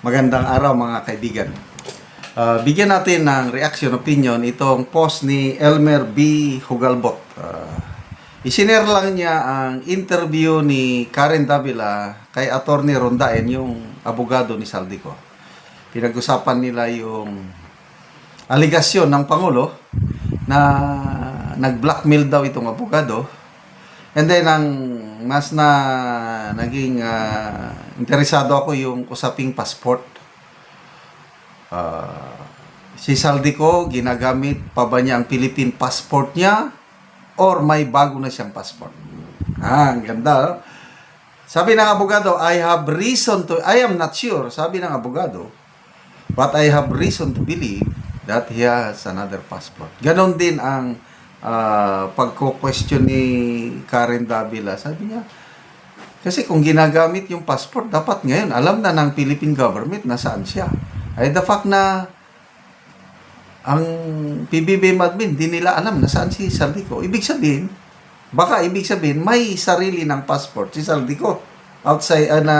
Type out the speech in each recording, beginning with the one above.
Magandang araw mga kaibigan. Ah, bigyan natin ng reaction opinion itong post ni Elmer B. Hugalbot. Uh, isinare lang niya ang interview ni Karen Davila kay Attorney Rondaen, yung abogado ni Saldico. Pinag-usapan nila yung aligasyon ng Pangulo na nag-blackmail daw itong abogado. And then, ang mas na naging ah, interesado ako yung usaping passport. Ah, si Saldico, ginagamit pa ba niya ang Philippine passport niya or may bago na siyang passport? Ah, ang ganda. no? Sabi ng abogado, I have reason to, I am not sure, sabi ng abogado, but I have reason to believe that he has another passport. Ganon din ang ah, pagko-question ni Karen Davila. Sabi niya, kasi kung ginagamit yung passport, dapat ngayon alam na ng Philippine government na saan siya. Ay the fact na ang PBB admin, di nila alam na saan si Saldico. Ibig sabihin, baka ibig sabihin, may sarili ng passport si Saldico outside uh, na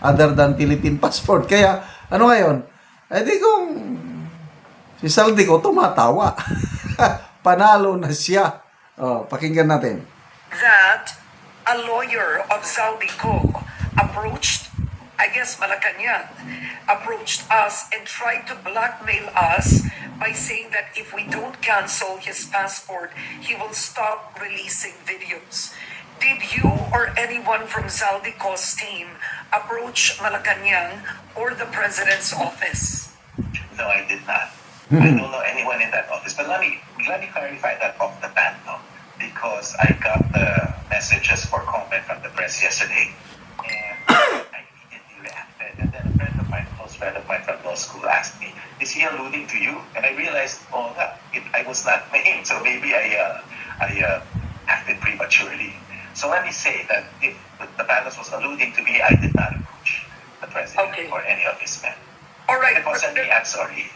other than Philippine passport. Kaya, ano ngayon? Eh di kung si Saldico tumatawa. Panalo na siya. Oh, pakinggan natin. that a lawyer of Zaldico approached, I guess Malacanang, approached us and tried to blackmail us by saying that if we don't cancel his passport, he will stop releasing videos. Did you or anyone from Zaldico's team approach Malacanang or the president's office? No, I did not. I don't know anyone in that office. But let me let me clarify that off the bat, because I got the messages for comment from the press yesterday, and I immediately reacted. And then a friend of mine, close friend of mine from law school, asked me, "Is he alluding to you?" And I realized, oh, that it, I was not named, so maybe I uh, I uh, acted prematurely. So let me say that if the palace was alluding to me, I did not approach the president Okay. or any of his men. All right. It wasn't me. I'm sorry.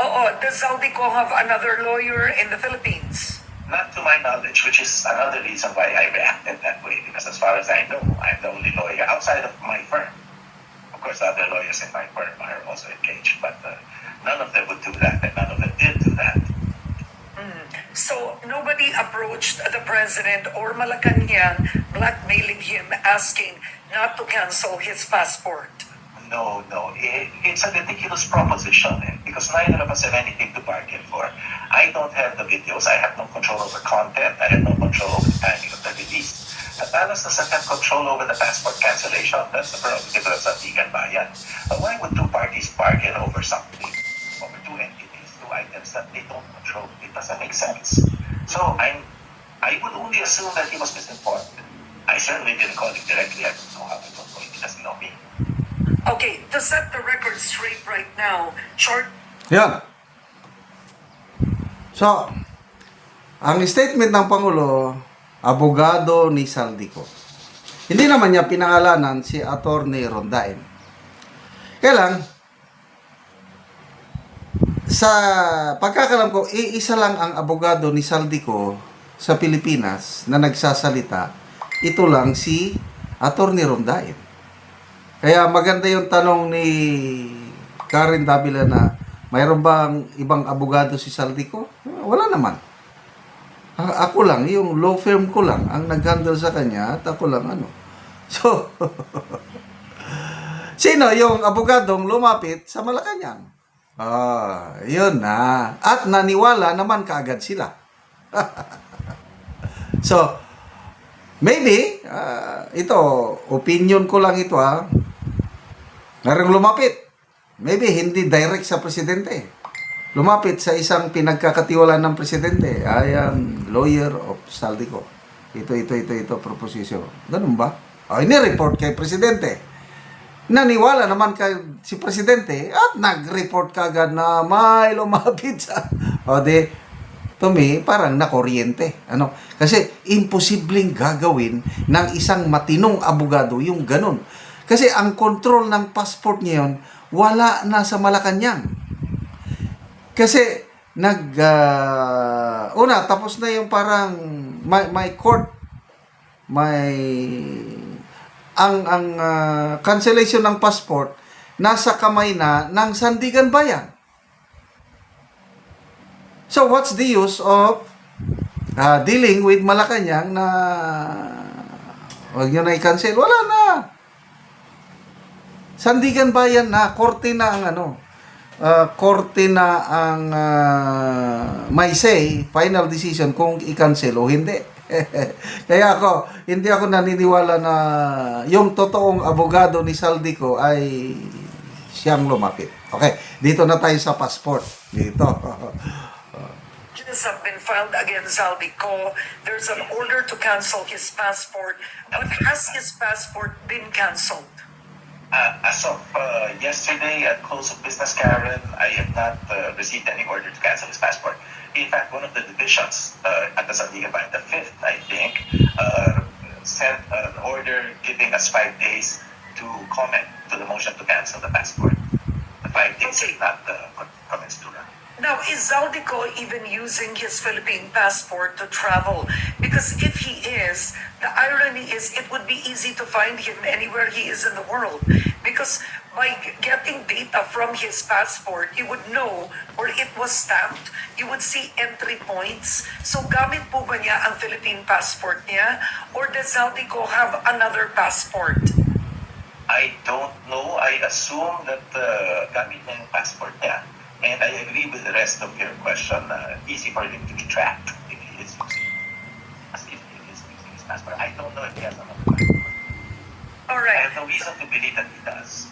Oh, does Zaldico have another lawyer in the Philippines? Not to my knowledge, which is another reason why I reacted that way. Because as far as I know, I'm the only lawyer outside of my firm. Of course, other lawyers in my firm are also engaged, but uh, none of them would do that, and none of them did do that. So nobody approached the president or Malacanang blackmailing him, asking not to cancel his passport. No, no, it, it's a ridiculous proposition eh, because neither of us have anything to bargain for. I don't have the videos. I have no control over content. I have no control over the timing of the release. The palace doesn't have control over the passport cancellation. That's the prerogative of Sandigan Bayan. But why would two parties bargain over something, over two entities, two items that they don't control? It doesn't make sense. So I'm, I would only assume that he was misinformed. I certainly didn't call him directly. I don't know how to Okay, to set the record straight right now, short Yan. So, ang statement ng Pangulo, abogado ni Saldico. Hindi naman niya pinangalanan si Attorney Rondaen. Kaya lang, sa pagkakalam ko, iisa lang ang abogado ni Saldico sa Pilipinas na nagsasalita. Ito lang si Attorney Rondaen. Kaya maganda yung tanong ni Karen Davila na mayroon bang ibang abogado si Saldico? Wala naman. A- Ako lang, yung law firm ko lang ang nag-handle sa kanya at ako lang ano. So, sino yung abogadong lumapit sa Malacanang? Ah, yun na. At naniwala naman kaagad sila. so, maybe, ah, ito, opinion ko lang ito ha. Merong lumapit. Maybe hindi direct sa presidente. Lumapit sa isang pinagkakatiwalaan ng presidente. I am lawyer of Saldico. Ito, ito, ito, ito, proposition. Ganun ba? O, ini-report kay presidente. Naniwala naman kay si presidente at nag-report kagad na may lumapit sa... O, di, to me, parang nakuryente. Ano? Kasi imposibleng gagawin ng isang matinong abogado yung ganun. Kasi ang control ng passport ngayon, wala na sa Malacanang. Kasi nag ah, una tapos na yung parang may, may court may ang ang ah, cancellation ng passport nasa kamay na ng Sandigan Bayan. So what's the use of uh, dealing with Malacanang na wag nyo na i-cancel? Wala na. Sandigan Bayan na, korte na ang ano, uh, korte na ang uh, may say, final decision kung i-cancel o hindi. Kaya ako, hindi ako naniniwala na yung totoong abogado ni Saldico ay siyang lumapit. Okay, dito na tayo sa passport. Dito. Charges have been filed against Zaldico. There's an order to cancel his passport. But has his passport been canceled? Uh, as of uh, yesterday at close of business, Karen, I have not uh, received any order to cancel his passport. In fact, one of the divisions uh, at the Sandigan Bank, the fifth, I think, uh, sent an order giving us five days to comment to the motion to cancel the passport. The five days Okay. is not the uh, comments to run. Now, is Zaldico even using his Philippine passport to travel? Because if he is, the irony is it would be easy to find him anywhere he is in the world. Because by getting data from his passport, you would know where it was stamped. You would see entry points. So gamit po ba niya ang Philippine passport niya? Or does Zaldico have another passport? I don't know. I assume that uh, gamit niya yung passport niya. And I agree with the rest of your question. Uh, easy for him to be tracked if he is using, as if he is using his passport. I don't know if he has another passport. All I right. have no reason to believe that he does.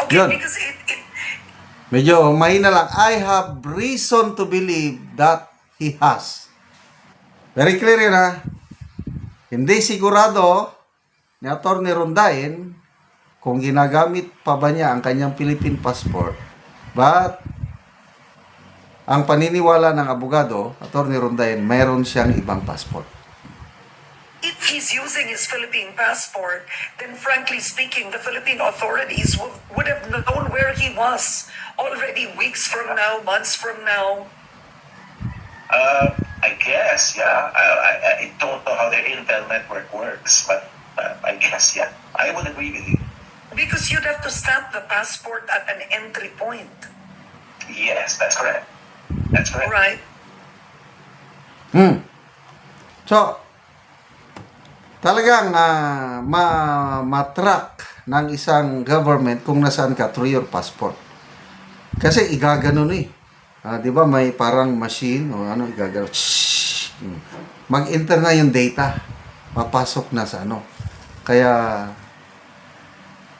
Okay, Yun. because it, it Medyo mahina lang. I have reason to believe that he has. Very clear yun ha. Hindi sigurado ni Atty. Rondain kung ginagamit pa ba niya ang kanyang Philippine passport. But, ang paniniwala ng abogado, Atty. Rondain, mayroon siyang ibang passport. If he's using his Philippine passport, then frankly speaking, the Philippine authorities would, would have known where he was already weeks from now, months from now. Uh, I guess, yeah. I, I, I don't know how their intel network works, but uh, I guess, yeah. I would agree with you. Because you'd have to stamp the passport at an entry point, Yes, that's correct. That's correct. right? Hmm. So, talagang ah, ma matrack ng isang government kung nasaan ka through your passport. Kasi igaganon eh. Ah, 'Di ba may parang machine o ano igaganon. Mag-enter na yung data. Papasok na sa ano. Kaya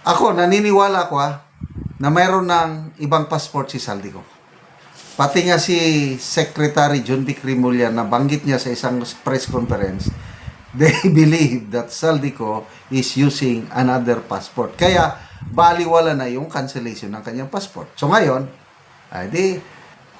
ako naniniwala ko ah, na mayroon ng ibang passport si Saldico. Pati nga si Secretary John Dick Rimulya na banggit niya sa isang press conference, they believe that Saldico is using another passport. Kaya baliwala na yung cancellation ng kanyang passport. So ngayon, ay di,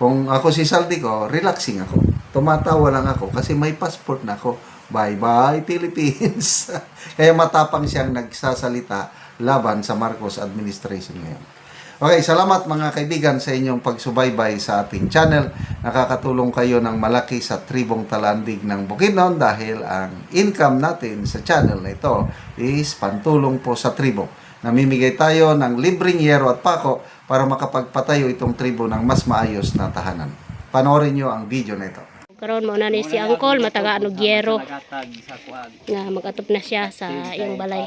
kung ako si Saldico, relaxing ako. Tumatawa lang ako kasi may passport na ako. Bye-bye Philippines. Kaya matapang siyang nagsasalita laban sa Marcos administration ngayon. Okay, salamat mga kaibigan sa inyong pagsubaybay sa ating channel. Nakakatulong kayo ng malaki sa tribong talandig ng Bukidnon dahil ang income natin sa channel na ito is pantulong po sa tribo. Namimigay tayo ng libreng yero at pako para makapagpatayo itong tribo ng mas maayos na tahanan. Panoorin nyo ang video na ito. karon mo na ni si Angkol mataga ano gyero nga magatop na siya sa iyong balay.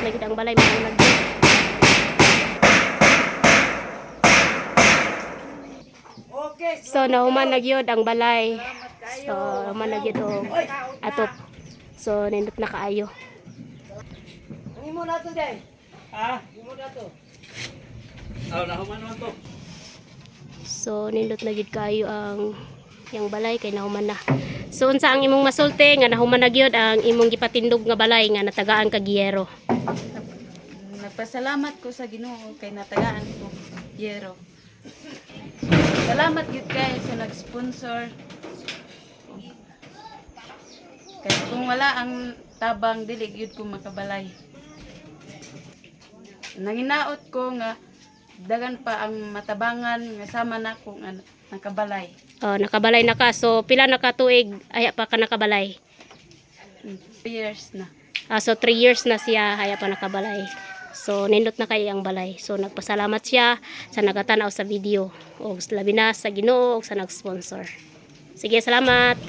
Nagdot lagi ang balay mga nagdot. So nauman nagyod ang balay. So nauman nagyod og atop. So nindot na kaayo. Ang imo na to day. Ha? Imo na to. Aw nahuman man to. So nindot na gyud kaayo ang yang balay kay nauman na. So unsa ang imong masulti nga nahuman na gyud ang imong gipatindog nga balay nga natagaan kag yero. Nagpasalamat ko sa Ginoo kay natagaan ko yero. Salamat gyud kay sa nag-sponsor. Kay kung wala ang tabang dili gyud ko makabalay. Nanginaot ko nga dagan pa ang matabangan nga sama na nga nakabalay. Oh, nakabalay na ka. So pila na ka tuig aya pa ka nakabalay. Mm, Years na. Ah, so 3 years na siya haya pa nakabalay. So nindot na kay ang balay. So nagpasalamat siya sa nagatanaw sa video o labi na sa Ginoo o sa nag-sponsor. Sige, salamat.